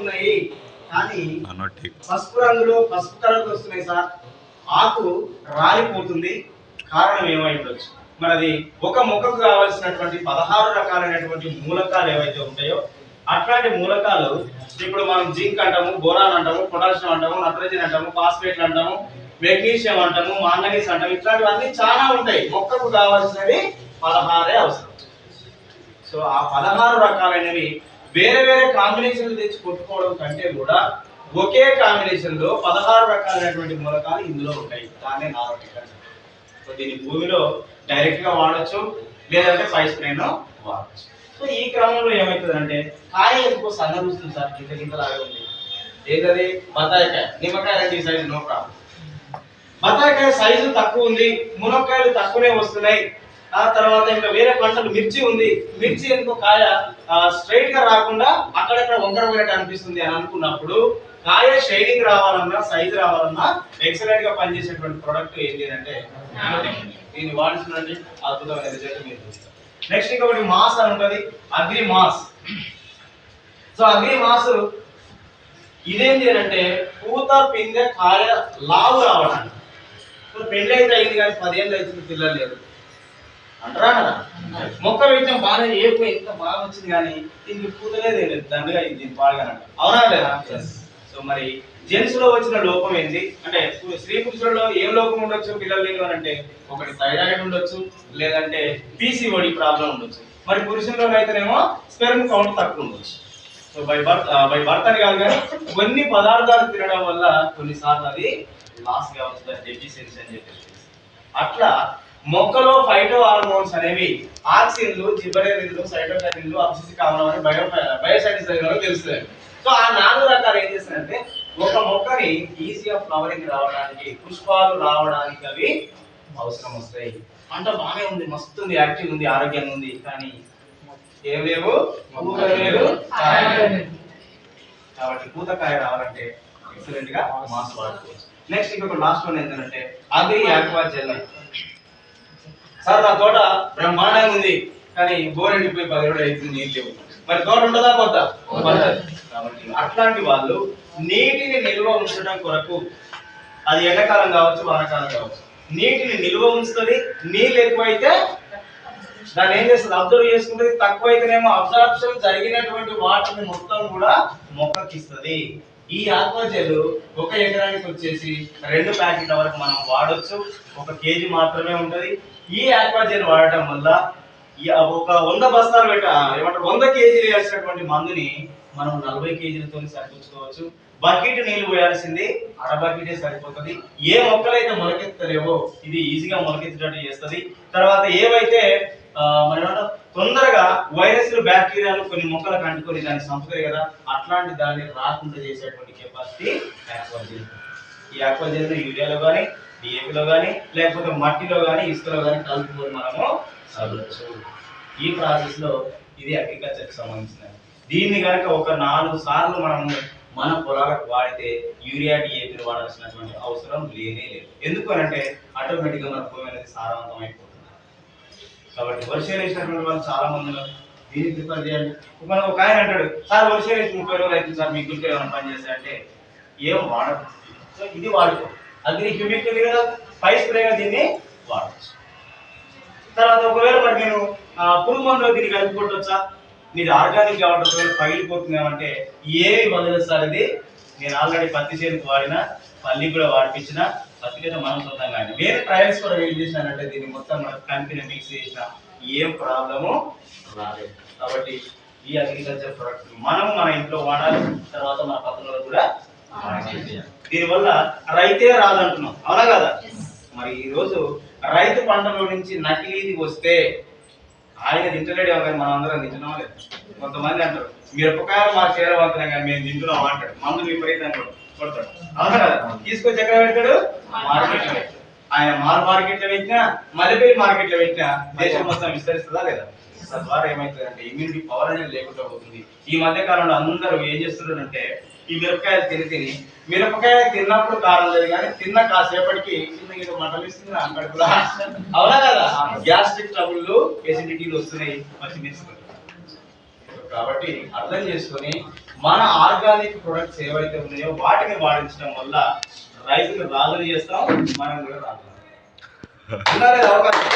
ఉన్నాయి. కానీ పసుపు రంగులో పసుపు కలర్కి వస్తున్నాయి సార్. ఆకు రాలిపోతుంది. కారణం ఏమై ఉండొచ్చు మరి అది ఒక మొక్కకు కావాల్సినటువంటి పదహారు రకాలైనటువంటి మూలకాలు ఏవైతే ఉంటాయో అట్లాంటి మూలకాలు ఇప్పుడు మనం జింక్ అంటాము బోరాన్ అంటాము పొటాషియం అంటాము నత్రజని అంటాము ఫాస్ఫేట్ అంటాము మెగ్నీషియం అంటాము మాంగనీస్ అంటాము ఇట్లాంటివన్నీ చాలా ఉంటాయి. మొక్కకు కావాల్సినవి పదహారే అవసరం. సో ఆ పదహారు రకాలైనవి వేరే వేరే కాంబినేషన్లు తెచ్చి కొట్టుకోవడం కంటే కూడా ఒకే కాంబినేషన్లో పదహారు రకాలైనటువంటి మూలకాలు ఇందులో ఉంటాయి. దాన్నే నారోటిక్ సో దీన్ని భూమిలో డైరెక్ట్గా వాడచ్చు లేదంటే పై స్ప్రేన్ వాడచ్చు. సో ఈ క్రమంలో ఏమవుతుందంటే కాయ ఎందుకో సన్నరుస్తుంది సార్ గింత గింతలాగా ఉంది. ఏదది? బత్తాయికాయ. నిమ్మకాయ రెండు సైజు నో ప్రాబ్లం బత్తాయికాయ సైజు తక్కువ ఉంది మునక్కాయలు తక్కువనే వస్తున్నాయి. ఆ తర్వాత ఇంకా వేరే పంటలు మిర్చి ఉంది. మిర్చి ఎందుకు కాయ స్ట్రైట్గా రాకుండా అక్కడక్కడ వంకర పోయినట్టు అనిపిస్తుంది అని అనుకున్నప్పుడు కాయ షైనింగ్ రావాలన్నా సైజ్ రావాలన్నా ఎక్సలెంట్గా పనిచేసేటువంటి ప్రొడక్ట్ ఏంటి అంటే దీన్ని వాడుతుందండి అద్భుతమైన రిజల్ట్ మీరు నెక్స్ట్ ఇంకొకటి మాస్ అని ఉంటుంది. Agri mass. So agri mass ఇదేంటి అంటే పూత పిందె కాయ లావు రావడానికి. పెళ్ళి అయితే అయింది కానీ పదేళ్ళు అవుతుంది పిల్లలు లేదు అంటారా? కదా మొక్క వేయటం బాగా ఏపు ఎంత బాగా వచ్చింది కానీ దీనికి పూతలే తెలియదు దండగా ఇది పాడగానంట అవునా లేదా? సో మరి జెంట్స్లో వచ్చిన లోపం ఏంటి? అంటే స్త్రీ పురుషులలో ఏం లోపం ఉండొచ్చు పిల్లలు లేని అని అంటే ఒకటి థైరాయిడ్ ఉండొచ్చు లేదంటే పీసీఓడి ప్రాబ్లం ఉండొచ్చు. మరి పురుషుల్లో అయితేనేమో స్పెర్మ్ కౌంట్ తక్కువ ఉండొచ్చు. So by birth by birth అని కాదు కానీ కొన్ని పదార్థాలు తినడం వల్ల కొన్నిసార్లు అది లాస్ వస్తుంది డెఫిషియన్సీ అని చెప్పేసి. అట్లా మొక్కలో ఫైటో హార్మోన్స్ అనేవి ఆక్సిన్లు జిబరేరిన్లు సైటోకైనిన్లు అబ్సిసిక్ ఆమ్లం అని బయో బయోసైన్స్ తెలుస్తాయి సో ఆ నాలుగు రకాలు ఏం చేస్తాయంటే ఒక మొక్కని ఈజీగా ఫ్లవరింగ్ రావడానికి పుష్పాలు రావడానికి అవి అవసరం వస్తాయి. పంట బాగానే ఉంది మస్తు ఉంది యాక్టివ్ ఉంది ఆరోగ్యంగా ఉంది కానీ ఏం లేవు లేదు కాబట్టి పూతకాయ రావాలంటే ఎక్సలెంట్గా మాస్ వాడుకోవచ్చు. నెక్స్ట్ ఇంకొక లాస్ట్ వన్ ఏంటంటే అగ్రి ఆక్వా జెల్ సార్ నా తోట బ్రహ్మాండంగా ఉంది కానీ బోర్ ఎండిపోయి పది రోజులు అవుతుంది నీళ్ళు లేవు. మరి తోట ఉండదా పోతా కాబట్టి అట్లాంటి వాళ్ళు నీటిని నిల్వ ఉంచడం కొరకు అది ఎండాకాలం కావచ్చు వానాకాలం కావచ్చు నీటిని నిల్వ ఉంచుతుంది నీళ్ళు ఎక్కువైతే దాన్ని ఏం చేస్తుంది అబ్జర్వ్ చేసుకుంటుంది తక్కువ అయితేనేమో అబ్జర్ప్షన్ జరిగినటువంటి వాటర్ మొత్తం కూడా మొక్కకి ఈ ఆక్వాజెల్ ఒక ఎకరానికి వచ్చేసి రెండు ప్యాకెట్ల వరకు మనం వాడొచ్చు. ఒక కేజీ మాత్రమే ఉంటుంది. ఈ ఆక్వాజెల్ వాడటం వల్ల ఒక వంద బస్తాలు పెట్ట ఏమంటారు వంద కేజీలు వేయాల్సినటువంటి మందుని మనం నలభై కేజీలతో సరిపించుకోవచ్చు బకెట్ నీళ్ళు పోయాల్సింది అర బకెటే సరిపోతుంది. ఏ మొక్కలైతే మొలకెత్తలేవో ఇది ఈజీగా మొలకెత్తేటట్టు చేస్తుంది. తర్వాత ఏవైతే మన ఏమంటారు, తొందరగా వైరస్లు బ్యాక్టీరియాలు కొన్ని మొక్కలకు అంటుకొని దాన్ని చంపుతాయి కదా అట్లాంటి దాన్ని రాకుండా చేసేటువంటి కెపాసిటీ ఆక్వాజెల్ ఈ ఆక్వాజెల్ యూరియాలో కానీ డిఏపిలో కానీ లేకపోతే మట్టిలో కానీ ఇసుకలో కానీ కలుపుకొని మనము చదవచ్చు ఈ ప్రాసెస్లో ఇది అగ్రికల్చర్కి సంబంధించినది. దీన్ని కనుక ఒక నాలుగు సార్లు మనము మన పొలాలకు వాడితే యూరియా డిఏపిని వాడాల్సినటువంటి అవసరం లేనే లేదు. ఎందుకు అంటే ఆటోమేటిక్గా మన భూమి అనేది సారవంతం అయిపోతుంది కాబట్టి వర్షాలు వేసినటువంటి వాళ్ళు చాలా మంది దీన్ని ప్రిపేర్ చేయండి. మనం ఒక ఆయన అంటాడు సార్ వర్షాలు వేసి ముప్పై రోజులు అవుతుంది సార్ మీ గురికి ఏమైనా పని చేస్తా అంటే ఏం వాడదు సో ఇది వాడుకో. అగ్ని హ్యూమిక్ కదా పై స్ప్రేగా దీన్ని వాడచ్చు. తర్వాత ఒకవేళ మరి నేను ఆ, పురుగు మందులో దీన్ని కలిపి కొట్టొచ్చా? ఆర్గానిక్ కాబట్టి ఒకవేళ పగిలిపోతున్నామంటే ఏమి వదలదు సార్ ఇది. నేను ఆల్రెడీ పత్తి చేతికి వాడిన పల్లి కూడా వాడిపించిన పత్తి మనం సొంతంగా కానీ వేరే ట్రయల్స్ కూడా ఏం చేసినానంటే దీన్ని మొత్తం మన కంపెనీ మిక్స్ చేసిన ఏం ప్రాబ్లము రాలేదు. కాబట్టి ఈ అగ్రికల్చర్ ప్రొడక్ట్ మనం మన ఇంట్లో వాడాలి తర్వాత మన పక్కన కూడా దీనివల్ల రైతే రాదంటున్నాం. అవునా కదా? మరి ఈ రోజు రైతు పంటలో నుంచి నకిలీది వస్తే ఆయన తింటలేడు కానీ మనం అందరం తింటున్నాం లేదు? కొంతమంది అంటారు మిరపకాయలు మా చేరవంతున్నాం కానీ మేము తింటున్నాం అంటాడు మందులు విపరీతంగా కొడు- కొడతాడు. అవునా? కదా తీసుకొచ్చి ఎక్కడ పెడతాడు? మార్కెట్లో ఆయన మాల్ మార్కెట్లో పెట్టినా మల్లెపల్లి మార్కెట్లో పెట్టినా దేశం మొత్తం విస్తరిస్తుందా లేదా? తద్వారా ఏమవుతుందంటే ఇమ్యూనిటీ పవర్ అనేది లేకుండా పోతుంది. ఈ మధ్య కాలంలో అందరూ ఏం చేస్తున్నారంటే ఈ మిరపకాయలు తిని తిని మిరపకాయ తిన్నప్పుడు కారం లేదు కానీ తిన్న కాసేపటికి చిన్న ఏదో మంటలు ఇస్తుంది నా అవునా కదా? గ్యాస్ట్రిక్ ట్రబుల్ ఎసిడిటీలు వస్తున్నాయి పచ్చిమిర్చి కాబట్టి అర్థం చేసుకొని మన ఆర్గానిక్ ప్రొడక్ట్స్ ఏవైతే ఉన్నాయో వాటిని వాడించడం వల్ల రైతులు రాజులు చేస్తాం మనం కూడా రాజు ఉన్నారా అవకాశం?